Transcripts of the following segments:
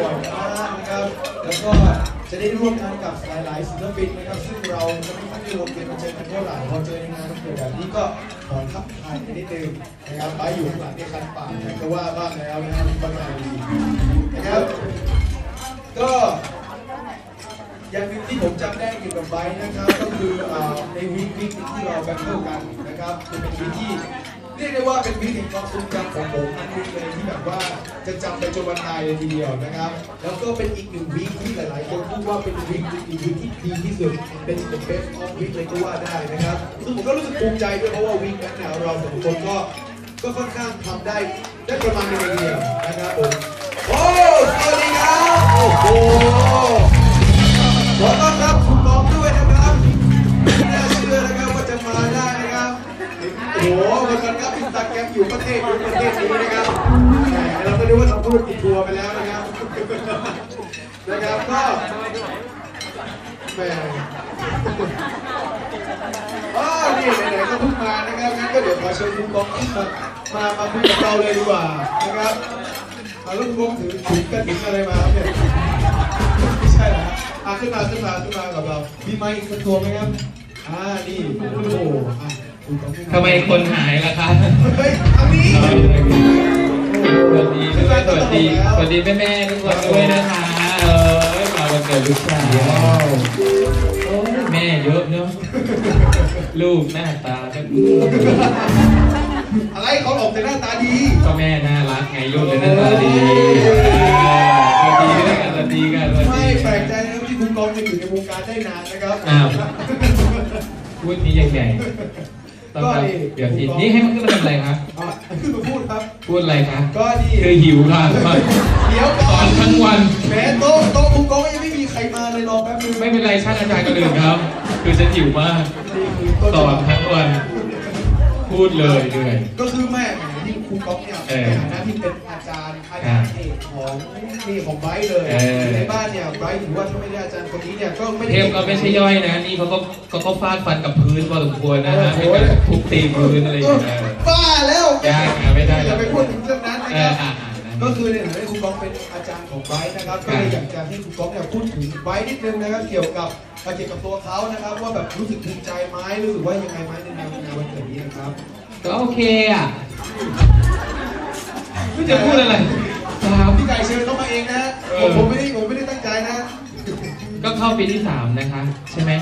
บ่อยมากนะครับ แล้วก็จะได้ร่วมงานกับหลายๆศิลปินนะครับ ซึ่งเราจะไม่ค่อยได้รวมกันมาเจอกันเท่าไหร่พอเจอในงานเกิดแบบนี้ก็ขอทักทายนิดนึงนะครับไปอยู่ข้างหลังในคันปากอยากจะว่าบ้างแล้วนะครับบางงานดีนะครับ ก็อย่างหนึ่งที่ผมจำได้เกี่ยวกับไบค์นะครับ ก็คือในวีคที่เราแบทเทิลกันนะครับคือเป็นวีคที่ เรียกได้ว่าเป็นวีคแห่ความทรงจำของผมอันนึงเลยที่แบบว่าจะจำไปจนวันตายเลยทีเดียวนะครับ แล้วก็เป็นอีกหนึ่งวีคที่หลายๆ คนพูดว่าเป็นวีคอีกวีคที่ดีที่สุด เป็น the best of week เลยก็ว่าได้นะครับซึ่งผมก็รู้สึกภูมิใจด้วยเพราะว่าวีคนั้นเนี่ยเราสองคนก็ก็ค่อนข้างทำได้ได้ประมาณนึงเลยทีเดียวนะครับผมโอ้ นั้นครับอินสตาแกรมอยู่ประเทศอยู่ประเทศนี้นะครับแหมเราก็รู้ว่าทำธุรกิจทัวร์ไปแล้วนะครับนะครับก็แหมอ๋อนี่ไหนๆก็เพิ่งมานะครับงั้นก็เดี๋ยวขอเชิญคุณกองขึ้นมามา มาคุยกับเราเลยดีกว่านะครับเอาลูกกงถือถือกระดิ่งอะไรมาเนี่ยไม่ใช่เหรออะขึ้นมาขึ้นมาขึ้นมากับเรามีไมค์สักตัวไหมครับอ่านี่โอ้โหอะ ทำไมคนหายล่ะคะเฮ้ยทางนี้สวัสดีด้วยสวัสดีสวัสดีแม่แม่ๆทุกคนด้วยนะคะเออมาวันเกิดลูกชายว้าวโอ้ยแม่เยอะเนาะลูกหน้าตาก็อะไรเขาออกแต่หน้าตาดีก็แม่น่ารักไงลูกเลยหน้าตาดีสวัสดีด้วยกันสวัสดีกันสวัสไม่ดีแปลกใจนะครับที่คุณกองจะอยู่ในวงการได้นานนะครับอ้าวพูดนี้ยังไง ต้องการเดี๋ยวทีนี้ให้มันขึ้นมาทำอะไรครับอะขึ้นมาพูดครับ พูดอะไรครับก็นี่คือหิวค่ะเดี๋ยวตก่ออนนทั้งวัน แหมโต๊ะโต๊ะคุณกองยังไม่มีใครมาเลยรอแป๊บนึงไม่เป็นไรช่างอาจารย์คนอื่นครับ คือฉันหิวมากนี่คือต้นสอนทั้งวัน พูดเลยเหนื่อย ก็คือแม่แหมนี่ ครูก๊อฟเนี่ยเอในอฐานะที่เป็นอาจารย์อาจารย์เอกของนี่ของไบรท์เลยเออในบ้านเนี่ยไบรท์ถือว่าถ้าไม่ได้อาจารย์คนนี้เนี่ยก็ไม่ได้เทพก็ไม่ใช่ย่อยนะนี่เขาก็เขาก็ฟาดฟันกับพื้นพอสมควรนะฮะให้กับทุบตีพื้นอะไรอย่างเงี้ยบ้าแล้วยากนะไม่ได้อย่าไปพูดถึงเรื่องนั้นนะเอคอรับอ่าอ่านะก็คือเนี่ยให้ครูก๊อฟเป็นอาจารย์ของไบรท์นะครับครัก็บเลยอยากจะให้ครูก๊อฟเนี่ยพูดถึงไบรท์นิดนึงนะครับเกี่ยวกับเกี่ยวกับตัวเขานะครับว่าแบบรู้สึกภูมิใจไหมรู้สึกว่ายังไงไหมในงานในงานวันเกิดนี้นะครับก็โอเคอะ ไม่จะพูดอะไรครับพี่ไก่เชิญเข้ามาเองนะเอผมอผมไม่ได้ผมไม่ได้ตั้งใจนะ ก็เข้าปีที่สามนะคะ ใช่ไหม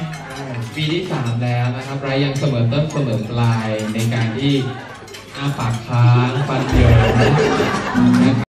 ปีที่สามแล้วนะครับไรยังเสมอต้นเสมอปลายในการที่อาปากค้างฟันเหยินนะครับ